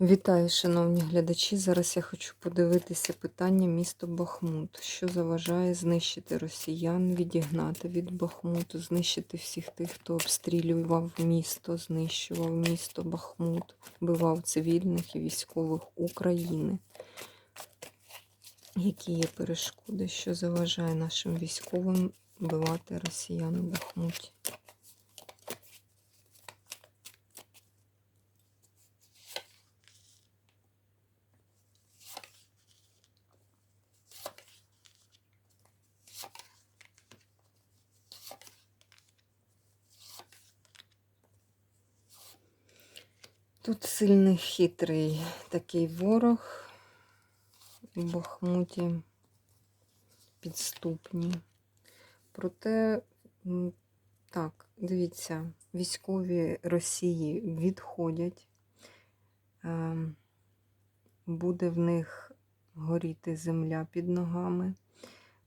Вітаю, шановні глядачі. Зараз я хочу подивитися питання місто Бахмут. Що заважає знищити росіян, відігнати від Бахмуту, знищити всіх тих, хто обстрілював місто, знищував місто Бахмут, вбивав цивільних і військових України. Які є перешкоди, що заважає нашим військовим вбивати росіян у Бахмуті? Тут сильний хитрий такий ворог у Бахмуті підступні. Проте, так, дивіться, військові Росії відходять, Ем, буде в них горіти земля під ногами.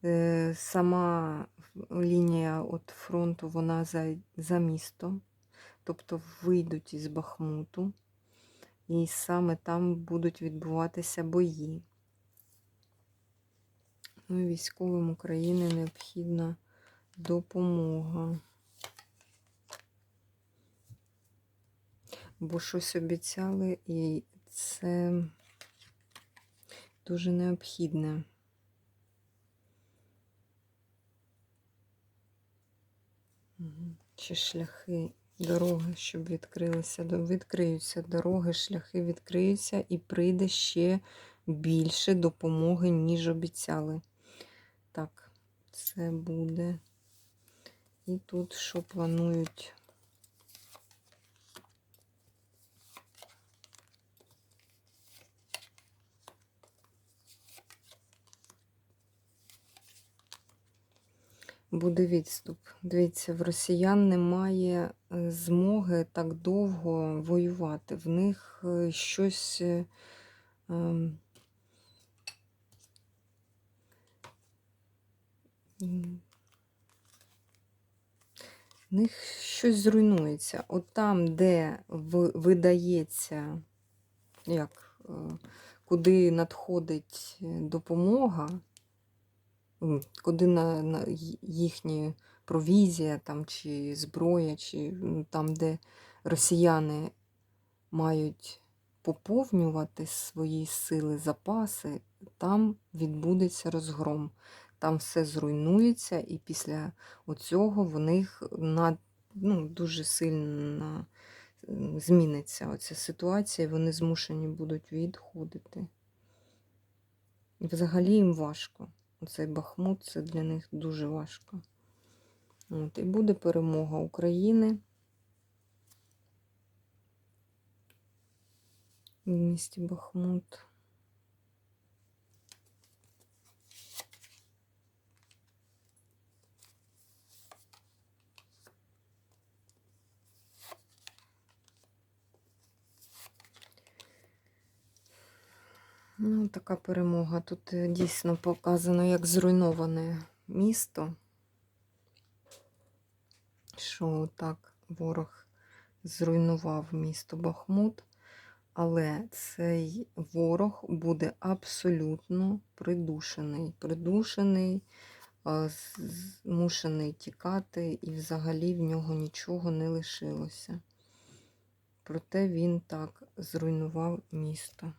Е, Сама лінія от фронту вона за, за містом, тобто вийдуть із Бахмуту, і саме там будуть відбуватися бої. Ну, і військовим України необхідна допомога. Бо щось обіцяли, і це дуже необхідне. Чи шляхи, дороги, щоб відкрилися, відкриються дороги, шляхи відкриються і прийде ще більше допомоги, ніж обіцяли. Так, це буде. І тут що планують? Буде відступ. Дивіться, в росіян немає е, змоги так довго воювати. В них е, щось. е, ем, В них щось зруйнується. От там, де видається, як, куди надходить допомога, куди на, на їхні провізія там, чи зброя, чи там, де росіяни мають поповнювати свої сили, запаси, там відбудеться розгром. Там все зруйнується, і після оцього в них на, ну, дуже сильно зміниться оця ситуація, і вони змушені будуть відходити. І взагалі їм важко. Оцей Бахмут це для них дуже важко. От, і буде перемога України в місті Бахмут. Ну, така перемога. Тут е, дійсно показано, як зруйноване місто. Що так ворог зруйнував місто Бахмут, але цей ворог буде абсолютно придушений. Придушений, змушений тікати, і взагалі в нього нічого не лишилося. Проте він так зруйнував місто.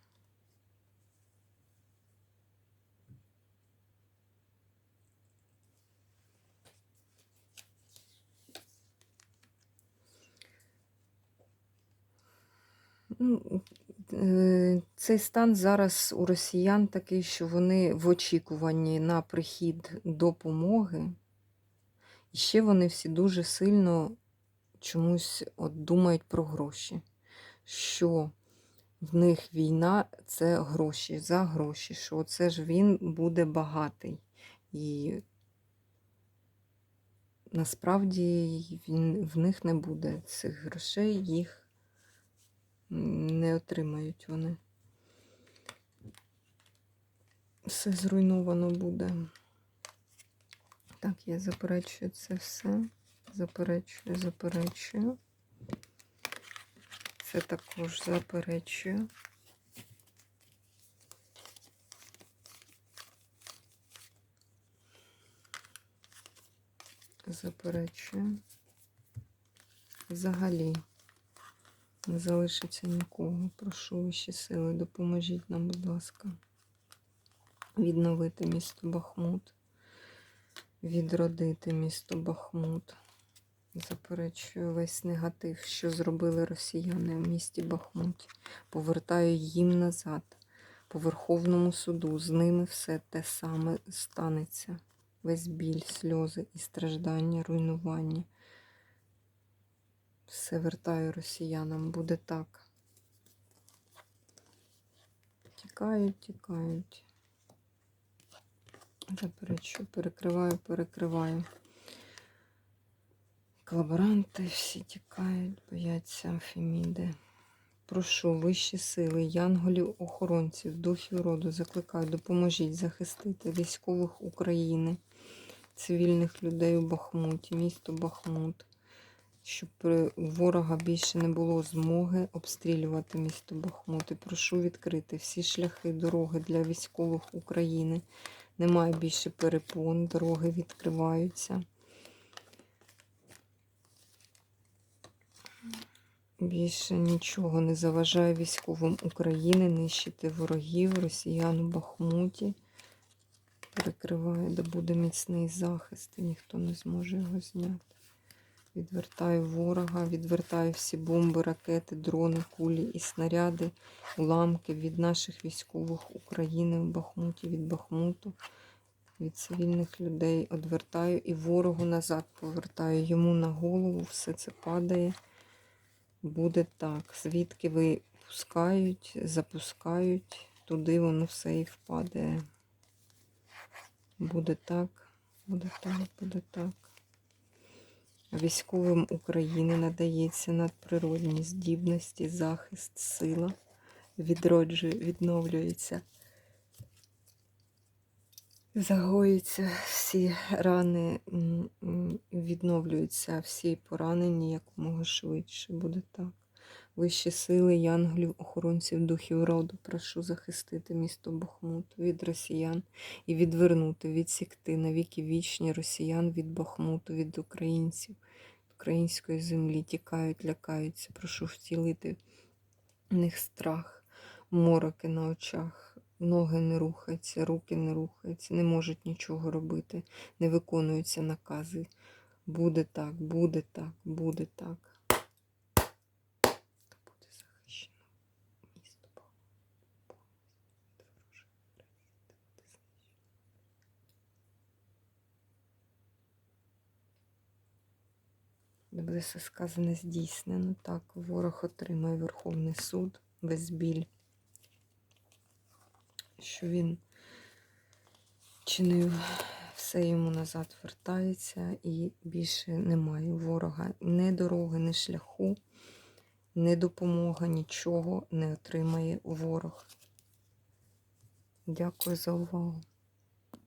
Цей стан зараз у росіян такий, що вони в очікуванні на прихід допомоги. І ще вони всі дуже сильно чомусь от думають про гроші. Що в них війна це гроші за гроші, що це ж він буде багатий. І насправді він, в них не буде цих грошей, їх не отримають вони. Все зруйновано буде. Так, я заперечую це все. Заперечую, заперечую. Це також заперечую. Заперечую. Взагалі не залишиться нікого. Прошу вищі сили, допоможіть нам, будь ласка, відновити місто Бахмут, відродити місто Бахмут. Заперечую весь негатив, що зробили росіяни в місті Бахмуті. Повертаю їм назад. По Верховному суду з ними все те саме станеться. Весь біль, сльози і страждання, руйнування. Все вертаю росіянам, буде так. Тікають, тікають. Заперечую, перекриваю, перекриваю. Колаборанти всі тікають, бояться Афеміди. Прошу вищі сили, янголів, охоронців, духів роду, закликаю, допоможіть захистити військових України, цивільних людей у Бахмуті, місто Бахмут, щоб у ворога більше не було змоги обстрілювати місто Бахмут. І прошу відкрити всі шляхи, дороги для військових України. Немає більше перепон, дороги відкриваються. Більше нічого не заважає військовим України нищити ворогів, росіян у Бахмуті. Перекриває, де буде міцний захист, і ніхто не зможе його зняти. Відвертаю ворога, відвертаю всі бомби, ракети, дрони, кулі і снаряди, уламки від наших військових України в Бахмуті, від Бахмуту, від цивільних людей. Одвертаю і ворогу назад повертаю. Йому на голову все це падає буде так. Звідки ви пускають, запускають, туди воно все і впаде. Буде так, буде так, буде так. Військовим України надається надприродні здібності, захист, сила, відроджує, відновлюється. Загоюються всі рани, відновлюються всі поранені якомога швидше. Буде так. Вищі сили, янголів, охоронців, духів роду, прошу захистити місто Бахмут від росіян і відвернути, відсікти навіки вічні росіян від Бахмуту, від українців, української землі. Тікають, лякаються. Прошу втілити в них страх, мороки на очах. Ноги не рухаються, руки не рухаються, не можуть нічого робити, не виконуються накази. Буде так, буде так, буде так. Та буде захищено місто Бахмут. Буде все сказане здійснено. Так, ворог отримає Верховний суд без біль що він чинив все йому назад вертається і більше немає ворога. Ні дороги, ні шляху, ні допомога, нічого не отримає ворог. Дякую за увагу.